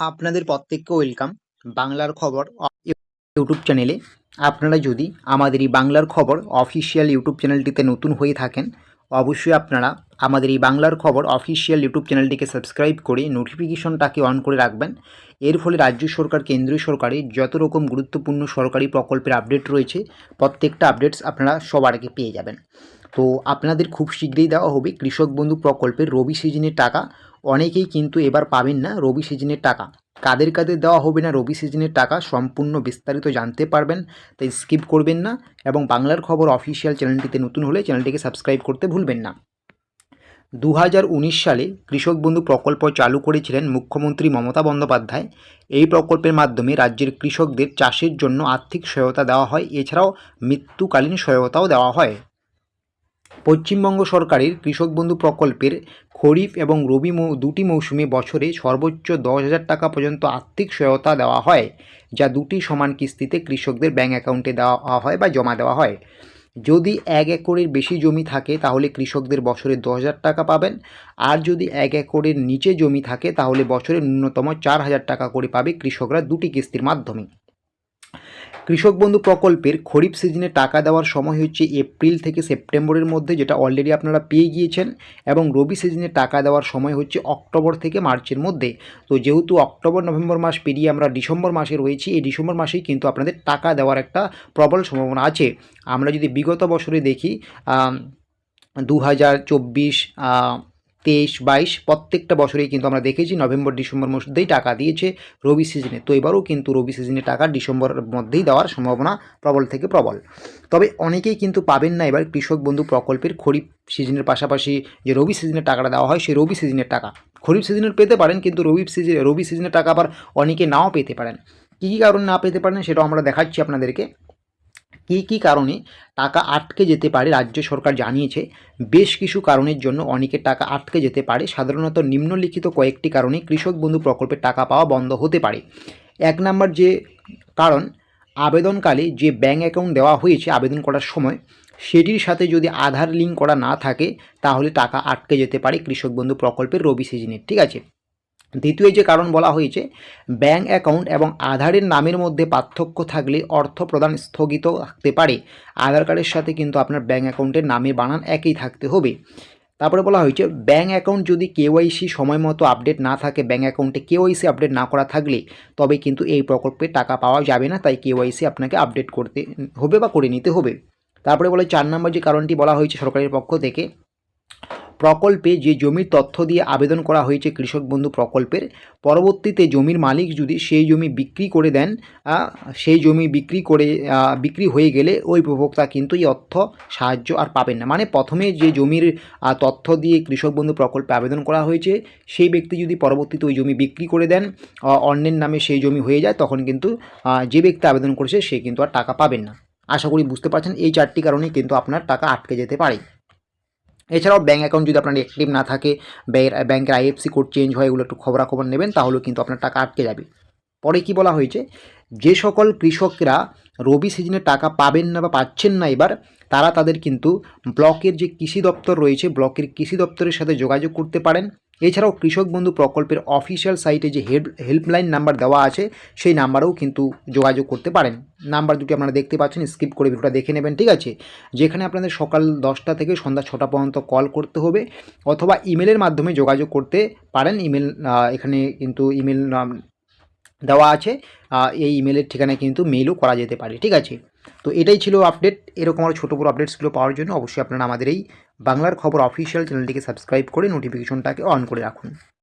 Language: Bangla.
আপনাদের প্রত্যেককে ওয়েলকাম বাংলার খবর ইউটিউব চ্যানেলে আপনারা যদি আমাদের এই বাংলার খবর অফিসিয়াল ইউটিউব চ্যানেলটিতে নতুন হয়ে থাকেন, অবশ্যই আপনারা আমাদের এই বাংলার খবর অফিসিয়াল ইউটিউব চ্যানেলটিকে সাবস্ক্রাইব করে নোটিফিকেশনটাকে অন করে রাখবেন। এর ফলে রাজ্য সরকার, কেন্দ্রীয় সরকারের যত রকম গুরুত্বপূর্ণ সরকারি প্রকল্পের আপডেট রয়েছে, প্রত্যেকটা আপডেটস আপনারা সবার আগে পেয়ে যাবেন। তো আপনাদের খুব শীঘ্রই দেওয়া হবে কৃষক বন্ধু প্রকল্পের রবি সিজনের টাকা। অনেকেই কিন্তু এবার পাবেন না রবি সিজনের টাকা। কাদের কাদের দেওয়া হবে না রবি সিজনের টাকা সম্পূর্ণ বিস্তারিত জানতে পারবেন, তাই স্কিপ করবেন না এবং বাংলার খবর অফিসিয়াল চ্যানেলটিতে নতুন হলে চ্যানেলটিকে সাবস্ক্রাইব করতে ভুলবেন না। দু হাজার উনিশ সালে কৃষক বন্ধু প্রকল্প চালু করেছিলেন মুখ্যমন্ত্রী মমতা বন্দ্যোপাধ্যায়। এই প্রকল্পের মাধ্যমে রাজ্যের কৃষকদের চাষের জন্য আর্থিক সহায়তা দেওয়া হয়। এছাড়াও মৃত্যুকালীন সহায়তাও দেওয়া হয়। পশ্চিমবঙ্গ সরকারের কৃষক বন্ধু প্রকল্পের খরিফ এবং রবি দুটি মৌসুমে বছরে সর্বোচ্চ দশ হাজার টাকা পর্যন্ত আর্থিক সহায়তা দেওয়া হয়, যা দুটি সমান কিস্তিতে কৃষকদের ব্যাঙ্ক অ্যাকাউন্টে দেওয়া হয় বা জমা দেওয়া হয়। যদি এক একরের বেশি জমি থাকে, তাহলে কৃষকদের বছরে দশ হাজার টাকা পাবেন। আর যদি এক একরের নিচে জমি থাকে, তাহলে বছরে ন্যূনতম চার হাজার টাকা করে পাবে কৃষকরা দুটি কিস্তির মাধ্যমে। কৃষক বন্ধু প্রকল্পের খরিফ সিজনে টাকা দেওয়ার সময় হচ্ছে এপ্রিল থেকে সেপ্টেম্বরের মধ্যে যেটা অলরেডি আপনারা পেয়ে গিয়েছেন এবং রবি সিজনে টাকা দেওয়ার সময় হচ্ছে অক্টোবর থেকে মার্চের মধ্যে। তো যেহেতু অক্টোবর, নভেম্বর মাস পেরিয়ে আমরা ডিসেম্বর মাসে রয়েছি, এই ডিসেম্বর মাসেই কিন্তু আপনাদের টাকা দেওয়ার একটা প্রবল সম্ভাবনা আছে। আমরা যদি বিগত বছরে দেখি দু হাজার চব্বিশ তেইশ, বাইশ, প্রত্যেকটা বছরেই কিন্তু আমরা দেখেছি নভেম্বর, ডিসেম্বর মধ্যেই টাকা দিয়েছে রবি সিজনে। তো এবারও কিন্তু রবি সিজনে টাকা ডিসেম্বরের মধ্যেই দেওয়ার সম্ভাবনা প্রবল থেকে প্রবল। তবে অনেকেই কিন্তু পাবেন না এবার কৃষক বন্ধু প্রকল্পের খরিফ সিজনের পাশাপাশি যে রবি সিজনের টাকাটা দেওয়া হয়, সেই রবি সিজনের টাকা। খরিফ সিজনের পেতে পারেন কিন্তু রবি সিজনে, রবি সিজনের টাকা আবার অনেকে নাও পেতে পারেন। কী কী কারণ না পেতে পারেন সেটাও আমরা দেখাচ্ছি আপনাদেরকে। কী কী কারণে টাকা আটকে যেতে পারে রাজ্য সরকার জানিয়েছে। বেশ কিছু কারণের জন্য অনেকের টাকা আটকে যেতে পারে। সাধারণত নিম্নলিখিত কয়েকটি কারণে কৃষক বন্ধু প্রকল্পের টাকা পাওয়া বন্ধ হতে পারে। এক নম্বর যে কারণ, আবেদনকালে যে ব্যাঙ্ক অ্যাকাউন্ট দেওয়া হয়েছে আবেদন করার সময়, সেটির সাথে যদি আধার লিঙ্ক করা না থাকে, তাহলে টাকা আটকে যেতে পারে কৃষক বন্ধু প্রকল্পের রবি সিজনে। ঠিক আছে? দ্বিতীয় যে কারণ বলা হয়েছে ব্যাঙ্ক অ্যাকাউন্ট এবং আধারের নামের মধ্যে পার্থক্য থাকলে অর্থ প্রদান স্থগিত থাকতে পারে। আধার কার্ডের সাথে কিন্তু আপনার ব্যাঙ্ক অ্যাকাউন্টের নামে বানান একই থাকতে হবে। তারপরে বলা হয়েছে ব্যাঙ্ক অ্যাকাউন্ট যদি কেওয়াইসি সময় মতো আপডেট না থাকে ব্যাঙ্ক অ্যাকাউন্টে কেওয়াইসি আপডেট না করা থাকলে, তবে কিন্তু এই প্রকল্পে টাকা পাওয়া যাবে না, তাই কেওয়াইসি আপনাকে আপডেট করতে হবে বা করে নিতে হবে। তারপরে বলে চার নম্বর যে কারণটি বলা হয়েছে সরকারের পক্ষ থেকে প্রকল্পে যে জমির তথ্য দিয়ে আবেদন করা হয়েছে কৃষক বন্ধু প্রকল্পের, পরবর্তীতে জমির মালিক যদি সেই জমি বিক্রি করে দেন সেই জমি বিক্রি করে বিক্রি হয়ে গেলে ওই উপভোক্তা কিন্তু এই অর্থ সাহায্য আর পাবেন না। মানে প্রথমে যে জমির তথ্য দিয়ে কৃষক বন্ধু প্রকল্পে আবেদন করা হয়েছে, সেই ব্যক্তি যদি পরবর্তীতে ওই জমি বিক্রি করে দেন অন্যের নামে সেই জমি হয়ে যায়, তখন কিন্তু যে ব্যক্তি আবেদন করেছে সে কিন্তু আর টাকা পাবেন না। আশা করি বুঝতে পারছেন, এই চারটি কারণেই কিন্তু আপনার টাকা আটকে যেতে পারে। এছাড়াও ব্যাঙ্ক অ্যাকাউন্ট যদি আপনার অ্যাক্টিভ না থাকে ব্যাঙ্কের আইএফসি কোড চেঞ্জ হয়, এগুলো একটু খবরাখবর নেবেন, তাহলেও কিন্তু আপনার টাকা আটকে যাবে। পরে কি বলা হয়েছে? যে সকল কৃষকরা রবি সিজনে টাকা পাবেন না বা পাচ্ছেন না এবার, তারা তাদের কিন্তু ব্লকের যে কৃষি দপ্তর রয়েছে ব্লকের কৃষি দপ্তরের সাথে যোগাযোগ করতে পারেন। এছাড়াও কৃষক বন্ধু প্রকল্পের অফিসিয়াল সাইটে যে হেল্প হেল্পলাইন নাম্বার দেওয়া আছে, সেই নাম্বারেও কিন্তু যোগাযোগ করতে পারেন। নাম্বার দুটি আপনারা দেখতে পাচ্ছেন স্কিপ করে ভিডিওটা দেখে নেবেন, ঠিক আছে? যেখানে আপনাদের সকাল দশটা থেকে সন্ধ্যা ছটা পর্যন্ত কল করতে হবে, অথবা ইমেলের মাধ্যমে যোগাযোগ করতে পারেন। ইমেল এখানে কিন্তু ইমেল দেওয়া আছে এই ইমেলের ঠিকানায় কিন্তু মেইলও করা যেতে পারে, ঠিক আছে? তো এটাই ছিল আপডেট এরকম আরও ছোটো বড়ো আপডেটসগুলো পাওয়ার জন্য অবশ্যই আপনারা আমাদের এই বাংলার খবর অফিসিয়াল চ্যানেলটিকে সাবস্ক্রাইব করে নোটিফিকেশনটাকে অন করে রাখুন।